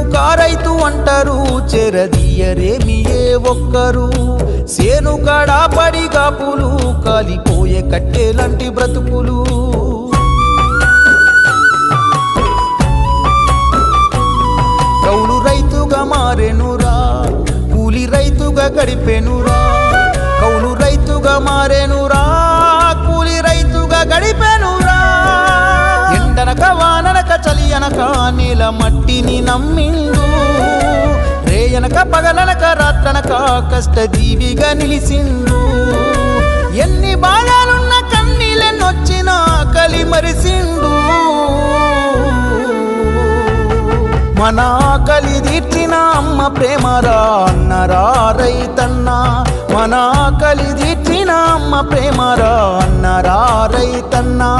వెన్నెముక రైతు అంటారు చెరదీయరేమి ఏ ఒక్కరు. సేను కాడా పడి కాపులు కాలిపోయే కట్టెలాంటి బ్రతుకులు. కౌలు రైతుగా మారెనురా కూలి రైతుగా గడిపెనురా. కౌలు రైతుగా మారెనురా రేయనక నీల మట్టిని నమ్మిండు. రేయనక పగలనక రాత్రనక కష్టజీవిగా నిలిసిండు. ఎన్ని బాధలున్న కన్నీళ్ళెన్నొచ్చినా కలి మరిసిండు. మన ఆకలి తీర్చిన అమ్మ ప్రేమరా అన్నరా రైతన్న. మన ఆకలి తీర్చిన అమ్మ ప్రేమరా అన్నరా రైతన్నా.